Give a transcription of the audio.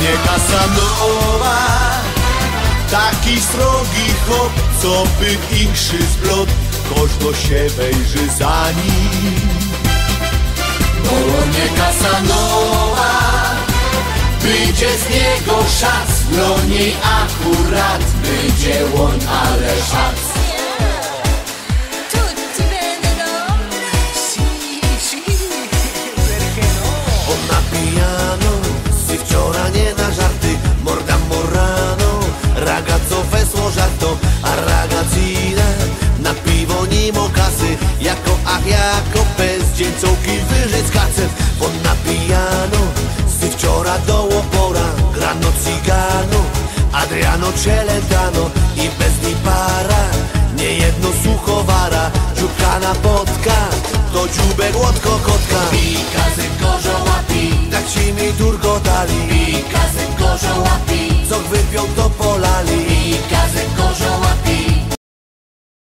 Mnie Kasanowa Taki srogi chłop, co by inszy zblot Każdo się wejrzy za nim. Koło mnie Kasanowa Wyjdzie z niego szac No akurat będzie łoń, ale szac Jako ach, jako bez dzień cołki wyżyć z kacem On na piano, si wczora do opora Grano cigano, Adriano Celentano I bez ni para, nie jedno suchowara Dziubka na podka, to dziubek łodko kotka. Pika z korzoła pi, tak ci mi turkotali